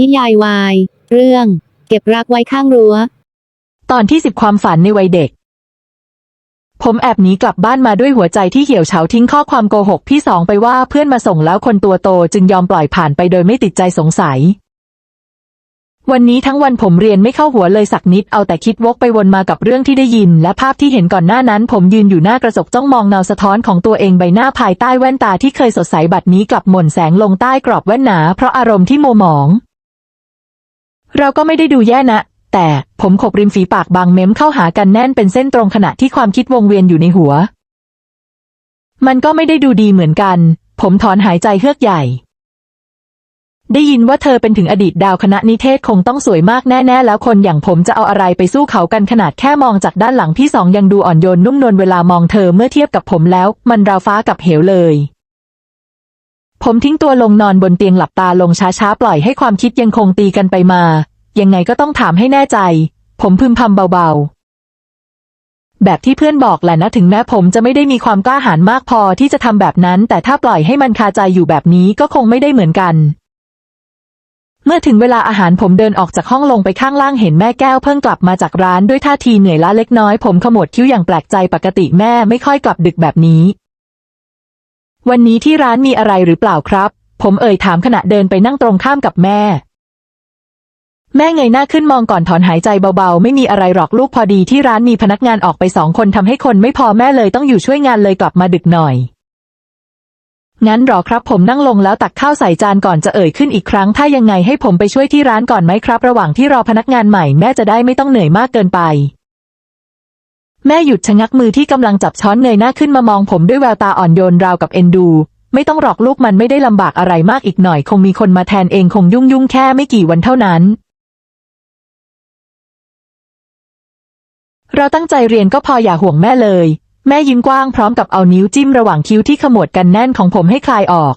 นิยายวาย เรื่อง เก็บรักไว้ข้างรั้ว ตอนที่สิบความฝันในวัยเด็ก ผมแอบหนีกลับบ้านมาด้วยหัวใจที่เหี่ยวเฉาทิ้งข้อความโกหกพี่สองไปว่าเพื่อนมาส่งแล้วคนตัวโตจึงยอมปล่อยผ่านไปโดยไม่ติดใจสงสัย วันนี้ทั้งวันผมเรียนไม่เข้าหัวเลยสักนิดเอาแต่คิดวกไปวนมากับเรื่องที่ได้ยิน และภาพที่เห็นก่อนหน้านั้น ผมยืนอยู่หน้ากระจกจ้องมองเงาสะท้อนของตัวเองใบหน้าภายใต้แว่นตาที่เคยสดใสบัดนี้กลับหม่นแสงลงใต้กรอบแว่นหนาเพราะอารมณ์ที่มัวหมอง เราก็ไม่ได้ดูแย่นะ แต่ผมขบริมฝีปากบางเม้มเข้าหากันแน่นเป็นเส้นตรงขณะที่ความคิดวงเวียนอยู่ในหัว มันก็ไม่ได้ดูดีเหมือนกัน ผมถอนหายใจเฮือกใหญ่ ได้ยินว่าเธอเป็นถึงอดีตดาวคณะนิเทศคงต้องสวยมากแน่ๆ แล้วคนอย่างผมจะเอาอะไรไปสู้เขากันขนาดแค่มองจากด้านหลังพี่สองยังดูอ่อนโยนนุ่มนวลเวลามองเธอเมื่อเทียบกับผมแล้ว มันราวฟ้ากับเหวเลย ผมทิ้งตัวลงนอนบนเตียงหลับตาลงช้าๆ ปล่อยให้ความคิดยังคงตีกันไปมา ยังไงก็ต้องถามให้แน่ใจ ผมพึมพำเบาๆ แบบที่เพื่อนบอกแหละนะถึงแม้ผมจะไม่ได้มีความกล้าหาญมากพอที่จะทำแบบนั้น แต่ถ้าปล่อยให้มันคาใจอยู่แบบนี้ก็คงไม่ได้เหมือนกัน เมื่อถึงเวลาอาหารผมเดินออกจากห้องลงไปข้างล่างเห็นแม่แก้วเพิ่งกลับมาจากร้านด้วยท่าทีเหนื่อยล้าเล็กน้อย ผมขมวดคิ้วอย่างแปลกใจปกติแม่ไม่ค่อยกลับดึกแบบนี้ วันนี้ที่ร้านมีอะไรหรือเปล่าครับ ผมเอ่ยถามขณะเดินไปนั่งตรงข้ามกับแม่ แม่เงยหน้าขึ้นมองก่อนถอนหายใจเบาๆ ไม่มีอะไรหรอกลูกพอดีที่ร้านมีพนักงานออกไปสองคนทำให้คนไม่พอแม่เลยต้องอยู่ช่วยงานเลยกลับมาดึกหน่อย งั้นหรอครับผมนั่งลงแล้วตักข้าวใส่จานก่อนจะเอ่ยขึ้นอีกครั้ง ถ้ายังไงให้ผมไปช่วยที่ร้านก่อนไหมครับ ระหว่างที่รอพนักงานใหม่แม่จะได้ไม่ต้องเหนื่อยมากเกินไป แม่หยุดชะงักมือที่กำลังจับช้อนเงยหน้าขึ้นมามองผมด้วยแววตาอ่อนโยนราวกับเอ็นดู ไม่ต้องหรอกลูกมันไม่ได้ลำบากอะไรมากอีกหน่อย คงมีคนมาแทนเองคงยุ่งยุ่งแค่ไม่กี่วันเท่านั้น เราตั้งใจเรียนก็พออย่าห่วงแม่เลย แม่ยิ้มกว้างพร้อมกับเอานิ้วจิ้มระหว่างคิ้วที่ขมวดกันแน่นของผมให้คลายออก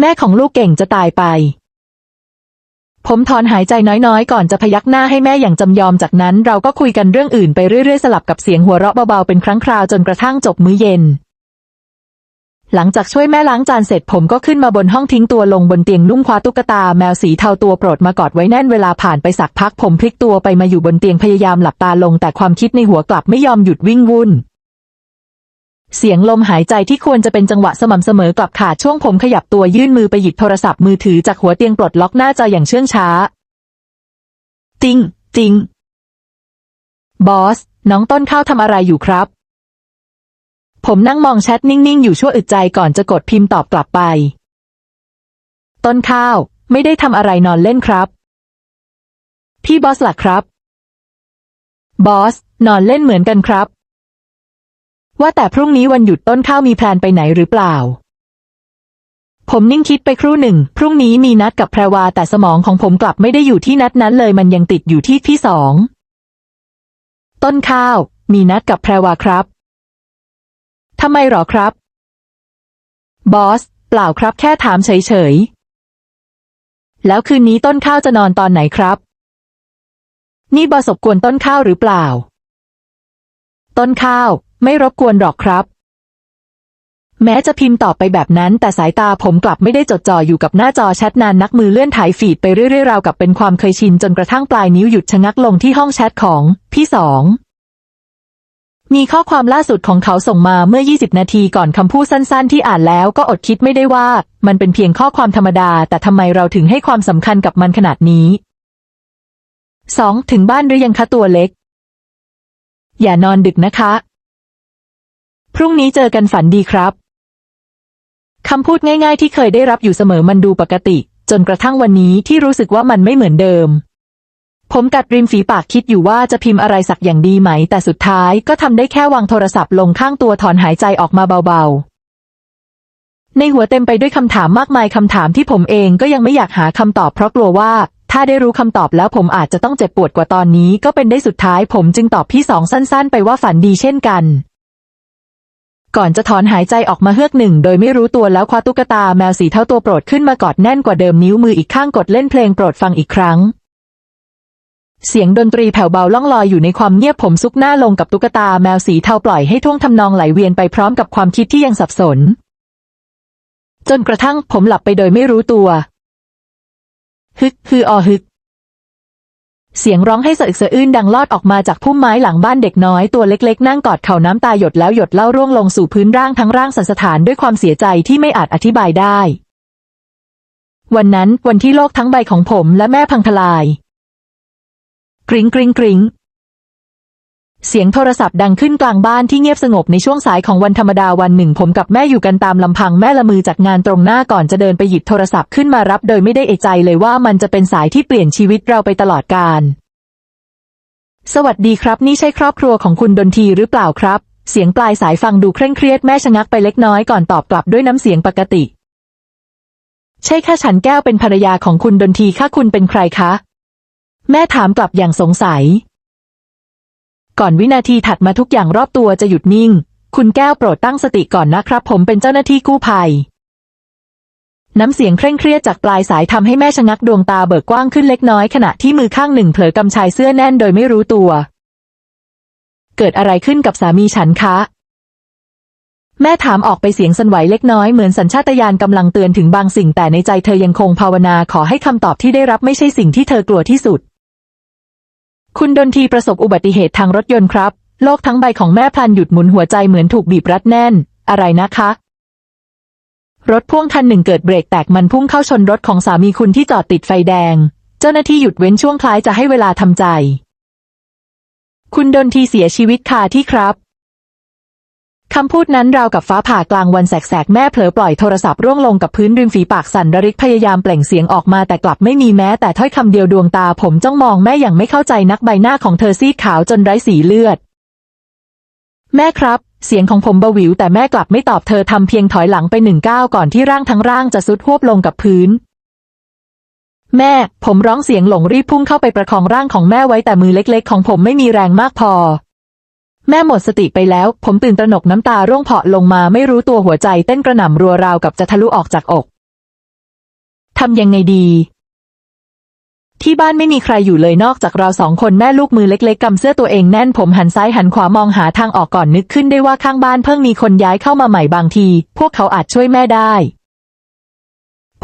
แม่ของลูกเก่งจะตายไป ผมถอนหายใจน้อยๆ ก่อนจะพยักหน้าให้แม่อย่างจำยอมจากนั้นเราก็คุยกันเรื่องอื่นไปเรื่อยๆ สลับกับเสียงหัวเราะเบาๆ เป็นครั้งคราวจนกระทั่งจบมื้อเย็น หลังจากช่วยแม่ล้างจานเสร็จผมก็ขึ้นมาบนห้องทิ้งตัวลงบนเตียงนุ่งคว้าตุ๊กตาแมวสีเทาตัวโปรดมากอดไว้แน่นเวลาผ่านไปสักพักผมพลิกตัวไปมาอยู่บนเตียงพยายามหลับตาลง แต่ความคิดในหัวกลับไม่ยอมหยุดวิ่งวุ่น เสียงลมหายใจที่ควรจะเป็นจังหวะสม่ำเสมอกลับขาดช่วงผมขยับตัวยื่นมือไปหยิบโทรศัพท์มือถือจากหัวเตียงปลดล็อกหน้าจออย่างเชื่องช้าจริงจริงบอส น้องต้นข้าวทำอะไรอยู่ครับ ผมนั่งมองแชทนิ่งๆ อยู่ชั่วอึดใจก่อนจะกดพิมพ์ตอบกลับไป ต้นข้าว ไม่ได้ทำอะไรนอนเล่นครับ พี่บอสหล่ะครับ บอส นอนเล่นเหมือนกันครับ ว่าแต่พรุ่งนี้วันหยุดต้นข้าวมีแพลนไปไหนหรือเปล่า ผมนิ่งคิดไปครู่หนึ่ง พรุ่งนี้มีนัดกับแพรวาแต่สมองของผมกลับไม่ได้อยู่ที่นัดนั้นเลยมันยังติดอยู่ที่พี่สอง ต้นข้าว มีนัดกับแพรวาครับทำไมหรอครับ บอส เปล่าครับแค่ถามเฉยๆ แล้วคืนนี้ต้นข้าวจะนอนตอนไหนครับ นี่บอสบกวนต้นข้าวหรือเปล่า ต้นข้าว ไม่รบกวนหรอกครับ แม้จะพิมพ์ตอบไปแบบนั้น แต่สายตาผมกลับไม่ได้จดจ่ออยู่กับหน้าจอแชทนานนักมือเลื่อนถ่ายฟีดไปเรื่อยๆราวกับเป็นความเคยชินจนกระทั่งปลายนิ้วหยุดชะงักลงที่ห้องแชทของพี่สองมีข้อความล่าสุดของเขาส่งมาเมื่อ 20 นาทีก่อนคำพูดสั้นๆ ที่อ่านแล้วก็อดคิดไม่ได้ว่า มันเป็นเพียงข้อความธรรมดา แต่ทำไมเราถึงให้ความสำคัญกับมันขนาดนี้ 2. ถึงบ้านหรือยังคะตัวเล็ก อย่านอนดึกนะคะ พรุ่งนี้เจอกันฝันดีครับคำพูดง่าย ๆ ที่เคยได้รับอยู่เสมอมันดูปกติ จนกระทั่งวันนี้ที่รู้สึกว่ามันไม่เหมือนเดิม ผมกัดริมฝีปากคิดอยู่ว่าจะพิมพ์อะไรสักอย่างดีไหม แต่สุดท้ายก็ทำได้แค่วางโทรศัพท์ลงข้างตัวถอนหายใจออกมาเบาๆ ในหัวเต็มไปด้วยคำถามมากมายคำถามที่ผมเองก็ยังไม่อยากหาคำตอบเพราะกลัวว่า ถ้าได้รู้คำตอบแล้วผมอาจจะต้องเจ็บปวดกว่าตอนนี้ ก็เป็นได้สุดท้ายผมจึงตอบพี่สองสั้น ๆ ไปว่าฝันดีเช่นกัน ก่อนจะถอนหายใจออกมาเฮือกหนึ่ง โดยไม่รู้ตัวแล้วคว้าตุ๊กตาแมวสีเท่าตัวโปรดขึ้นมากอดแน่นกว่าเดิมนิ้วมืออีกข้างกดเล่นเพลงโปรดฟังอีกครั้ง เสียงดนตรีแผ่วเบาล่องลอยอยู่ในความเงียบผมซุกหน้าลงกับตุ๊กตาแมวสีเทาปล่อยให้ท่วงทำนองไหลเวียนไปพร้อมกับความคิดที่ยังสับสน จนกระทั่งผมหลับไปโดยไม่รู้ตัว ฮึกคืออฮึก เสียงร้องให้สะอึกสะอื้นดังลอดออกมาจากพุ่มไม้หลังบ้านเด็กน้อยตัวเล็กๆ นั่งกอดเข่าน้ำตาหยดแล้วหยดเล่าร่วงลงสู่พื้นร่างทั้งร่างสันสถานด้วยความเสียใจที่ไม่อาจอธิบายได้ วันนั้นวันที่โลกทั้งใบของผมและแม่พังทลาย กริ๊งกริ๊งกริ๊ง เสียงโทรศัพท์ดังขึ้นกลางบ้านที่เงียบสงบในช่วงสายของวันธรรมดาวันหนึ่ง ผมกับแม่อยู่กันตามลำพังแม่ละมือจากงานตรงหน้าก่อนจะเดินไปหยิบโทรศัพท์ขึ้นมารับโดยไม่ได้เอะใจเลยว่ามันจะเป็นสายที่เปลี่ยนชีวิตเราไปตลอดกาลสวัสดีครับ นี่ใช่ครอบครัวของคุณดนทีหรือเปล่าครับ เสียงปลายสายฟังดูเคร่งเครียดแม่ชะงักไปเล็กน้อยก่อนตอบกลับด้วยน้ำเสียงปกติ ใช่ค่ะฉันแก้วเป็นภรรยาของคุณดนทีค่ะคุณเป็นใครคะ แม่ถามกลับอย่างสงสัย ก่อนวินาทีถัดมาทุกอย่างรอบตัวจะหยุดนิ่ง คุณแก้วโปรดตั้งสติก่อนนะครับ ผมเป็นเจ้าหน้าที่กู้ภัย น้ำเสียงเคร่งเครียดจากปลายสายทำให้แม่ชะงักดวงตาเบิกกว้างขึ้นเล็กน้อยขณะที่มือข้างหนึ่งเผลอกำชายเสื้อแน่นโดยไม่รู้ตัว เกิดอะไรขึ้นกับสามีฉันคะ แม่ถามออกไปเสียงสั่นไหวเล็กน้อยเหมือนสัญชาตญาณกำลังเตือนถึงบางสิ่งแต่ในใจเธอยังคงภาวนาขอให้คำตอบที่ได้รับไม่ใช่สิ่งที่เธอกลัวที่สุด คุณดนทีประสบอุบัติเหตุทางรถยนต์ครับ โลกทั้งใบของแม่พลันหยุดหมุนหัวใจเหมือนถูกบีบรัดแน่น อะไรนะคะ รถพ่วงคันหนึ่งเกิดเบรกแตกมันพุ่งเข้าชนรถของสามีคุณที่จอดติดไฟแดง เจ้าหน้าที่หยุดเว้นช่วงคล้ายจะให้เวลาทำใจ คุณดนทีเสียชีวิตคาที่ครับ คำพูดนั้นราวกับฟ้าผ่ากลางวันแสกๆ แม่เผลอปล่อยโทรศัพท์ร่วงลงกับพื้นริมฝีปากสั่นระริกพยายามเปล่งเสียงออกมาแต่กลับไม่มีแม้แต่ถ้อยคำเดียวดวงตาผมจ้องมองแม่อย่างไม่เข้าใจนักใบหน้าของเธอซีดขาวจนไร้สีเลือด แม่ครับ เสียงของผมเบาหวิวแต่แม่กลับไม่ตอบเธอทำเพียงถอยหลังไปหนึ่งก้าวก่อนที่ร่างทั้งร่างจะซุดหวบลงกับพื้นแม่ ผมร้องเสียงหลงรีบพุ่งเข้าไปประคองร่างของแม่ไว้แต่มือเล็ก ๆ ของผมไม่มีแรงมากพอ แม่หมดสติไปแล้ว ผมตื่นตระหนกน้ำตาร่วงเพาะลงมาไม่รู้ตัวหัวใจเต้นกระหน่ำรัวราวกับจะทะลุออกจากอกทำยังไงดี ที่บ้านไม่มีใครอยู่เลยนอกจากเราสองคนแม่ลูกมือเล็กๆกำเสื้อตัวเองแน่นผมหันซ้ายหันขวามองหาทางออกก่อนนึกขึ้นได้ว่าข้างบ้านเพิ่งมีคนย้ายเข้ามาใหม่บางที พวกเขาอาจช่วยแม่ได้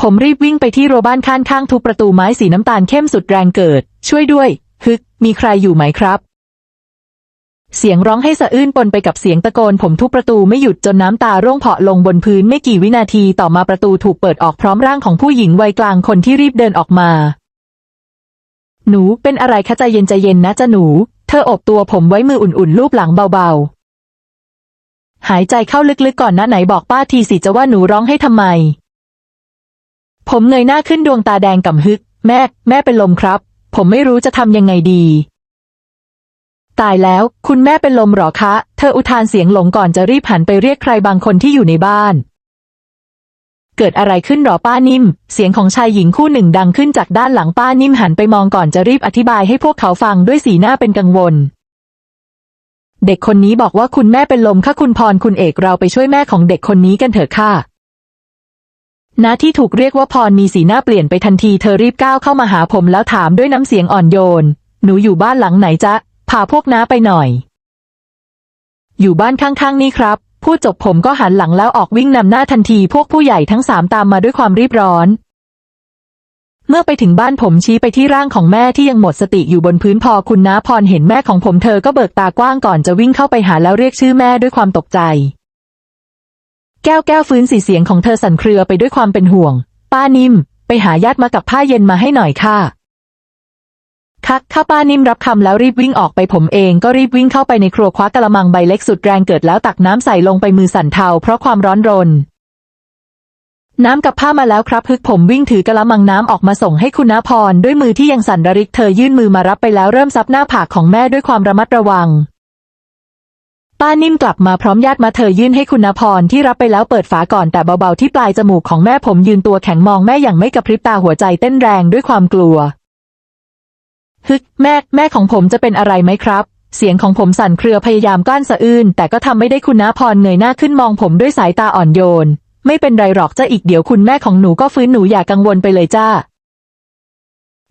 ผมรีบวิ่งไปที่รั้วบ้านข้างข้างๆทุบประตูไม้สีน้ำตาลเข้มสุดแรงเกิด ช่วยด้วย ฮึก มีใครอยู่ไหมครับ เสียงร้องให้สะอื้นปนไปกับเสียงตะโกนผมทุบประตูไม่หยุดจนน้ำตาร่วงเพาะลงบนพื้นไม่กี่วินาทีต่อมาประตูถูกเปิดออกพร้อมร่างของผู้หญิงวัยกลางคนที่รีบเดินออกมา หนูเป็นอะไรคะใจเย็นใจเย็นนะจ๊ะหนู เธออบตัวผมไว้มืออุ่นๆลูบหลังเบาๆ หายใจเข้าลึกๆก่อนนะไหนบอกป้าทีสิจะว่าหนูร้องให้ทำไม ผมเงยหน้าขึ้นดวงตาแดงก่ำฮึก แม่ แม่เป็นลมครับ ผมไม่รู้จะทำยังไงดี ตายแล้ว คุณแม่เป็นลมหรอคะ เธออุทานเสียงหลงก่อนจะรีบหันไปเรียกใครบางคนที่อยู่ในบ้าน เกิดอะไรขึ้นหรอป้านิ่ม เสียงของชายหญิงคู่หนึ่งดังขึ้นจากด้านหลังป้านิ่มหันไปมองก่อนจะรีบอธิบายให้พวกเขาฟังด้วยสีหน้าเป็นกังวล เด็กคนนี้บอกว่าคุณแม่เป็นลมค่ะคุณพรคุณเอกเราไปช่วยแม่ของเด็กคนนี้กันเถอะค่ะณที่ถูกเรียกว่าพรมีสีหน้าเปลี่ยนไปทันทีเธอรีบก้าวเข้ามาหาผมแล้วถามด้วยน้ำเสียงอ่อนโยน หนูอยู่บ้านหลังไหนจ๊ะ พาพวกน้าไปหน่อย อยู่บ้านข้างๆนี่ครับ พูดจบผมก็หันหลังแล้วออกวิ่งนำหน้าทันทีพวกผู้ใหญ่ทั้งสามตามมาด้วยความรีบร้อน เมื่อไปถึงบ้านผมชี้ไปที่ร่างของแม่ที่ยังหมดสติอยู่บนพื้นพอคุณน้าพรเห็นแม่ของผมเธอก็เบิกตากว้างก่อนจะวิ่งเข้าไปหาแล้วเรียกชื่อแม่ด้วยความตกใจ แก้วแก้วฟื้นสีเสียงของเธอสั่นเครือไปด้วยความเป็นห่วง ป้านิ่ม ไปหาญาติมากับผ้าเย็นมาให้หน่อยค่ะ คักข้าป้านิ่มรับคำแล้วรีบวิ่งออกไปผมเองก็รีบวิ่งเข้าไปในครัวคว้ากระมังใบเล็กสุดแรงเกิดแล้วตักน้ำใส่ลงไปมือสั่นเทาเพราะความร้อนรน น้ำกับผ้ามาแล้วครับฮึกผมวิ่งถือกระมังน้ำออกมาส่งให้คุณณพรด้วยมือที่ยังสั่นระริกเธอยื่นมือมารับไปแล้วเริ่มซับหน้าผากของแม่ด้วยความระมัดระวังป้านิ่มกลับมาพร้อมญาติมาเธอยื่นให้คุณณพรที่รับไปแล้วเปิดฝาก่อนแต่เบาๆที่ปลายจมูกของแม่ผมยืนตัวแข็งมองแม่อย่างไม่กระพริบตาหัวใจเต้นแรงด้วยความกลัว ฮึกแม่ แม่ของผมจะเป็นอะไรไหมครับ เสียงของผมสั่นเครือพยายามกลั้นสะอื้นแต่ก็ทำไม่ได้คุณณพรเงยหน้าขึ้นมองผมด้วยสายตาอ่อนโยน ไม่เป็นไรหรอกจ้าอีกเดี๋ยวคุณแม่ของหนูก็ฟื้นหนูอย่ากังวลไปเลยจ้า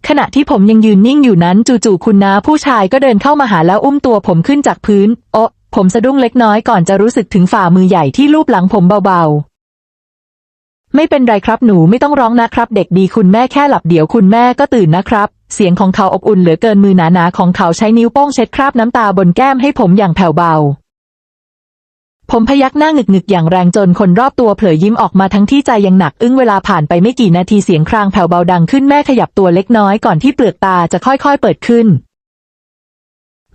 ขณะที่ผมยังยืนนิ่งอยู่นั้นจู่ๆคุณนาผู้ชายก็เดินเข้ามาหาแล้วอุ้มตัวผมขึ้นจากพื้น โอะผมสะดุ้งเล็กน้อยก่อนจะรู้สึกถึงฝ่ามือใหญ่ที่ลูบหลังผมเบาๆไม่เป็นไรครับหนูไม่ต้องร้องนะครับ เด็กดีคุณแม่แค่หลับเดี๋ยวคุณแม่ก็ตื่นนะครับ เสียงของเขาอบอุ่นเหลือเกินมือหนาๆของเขาใช้นิ้วโป้งเช็ดคราบน้ำตาบนแก้มให้ผมอย่างแผ่วเบา ผมพยักหน้าหงึกๆ อย่างแรงจนคนรอบตัวเผลอยิ้มออกมาทั้งที่ใจยังหนักอึ้งเวลาผ่านไปไม่กี่นาทีเสียงครางแผ่วเบาดังขึ้นแม่ขยับตัวเล็กน้อยก่อนที่เปลือกตาจะค่อยๆเปิดขึ้น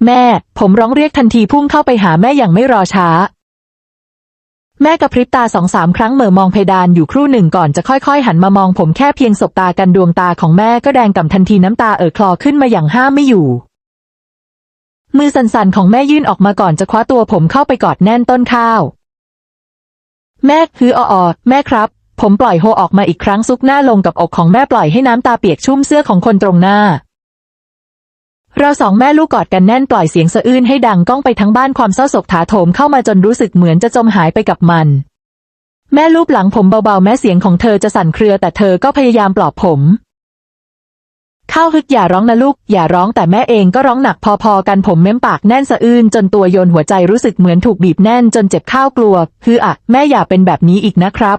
แม่ ผมร้องเรียกทันทีพุ่งเข้าไปหาแม่อย่างไม่รอช้า แม่กระพริบตาสองสามครั้งเหม่อมองเพดานอยู่ครู่หนึ่งก่อนจะค่อยๆ หันมามองผมแค่เพียงสบตากันดวงตาของแม่ก็แดงก่ำทันทีน้ำตาเอ่อคลอขึ้นมาอย่างห้ามไม่อยู่ มือสั่นๆของแม่ยื่นออกมาก่อนจะคว้าตัวผมเข้าไปกอดแน่นต้นข้าว แม่คือออแม่ครับ ผมปล่อยโฮออกมาอีกครั้งซุกหน้าลงกับอกของแม่ปล่อยให้น้ำตาเปียกชุ่มเสื้อของคนตรงหน้า เราสองแม่ลูกกอดกันแน่นปล่อยเสียงสะอื้นให้ดังก้องไปทั้งบ้านความเศร้าโศกถาโถมเข้ามาจนรู้สึกเหมือนจะจมหายไปกับมัน แม่ลูบหลังผมเบาๆ แม้เสียงของเธอจะสั่นเครือแต่เธอก็พยายามปลอบผม ข้าวฮึกอย่าร้องนะลูก อย่าร้องแต่แม่เองก็ร้องหนักพอๆกันผมเม้มปากแน่นสะอื้นจนตัวโยนหัวใจรู้สึกเหมือนถูกบีบแน่นจนเจ็บข้าวกลัว คืออะแม่อย่าเป็นแบบนี้อีกนะครับ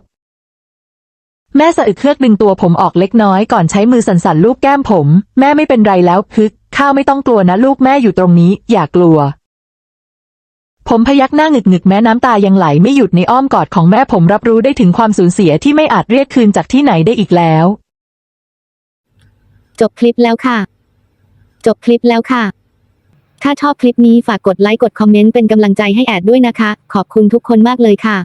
แม่สะอึกเครือกดึงตัวผมออกเล็กน้อยก่อนใช้มือสั่นๆลูบแก้มผม แม่ไม่เป็นไรแล้วฮึก ข้าไม่ต้องกลัวนะลูกแม่อยู่ตรงนี้ อย่ากลัว ผมพยักหน้าหงึกหงึกแม้น้ำตายังไหลไม่หยุดในอ้อมกอดของแม่ผมรับรู้ได้ถึงความสูญเสียที่ไม่อาจเรียกคืนจากที่ไหนได้อีกแล้ว จบคลิปแล้วค่ะ จบคลิปแล้วค่ะ ถ้าชอบคลิปนี้ฝากกดไลค์กดคอมเมนต์เป็นกำลังใจให้แอดด้วยนะคะ ขอบคุณทุกคนมากเลยค่ะ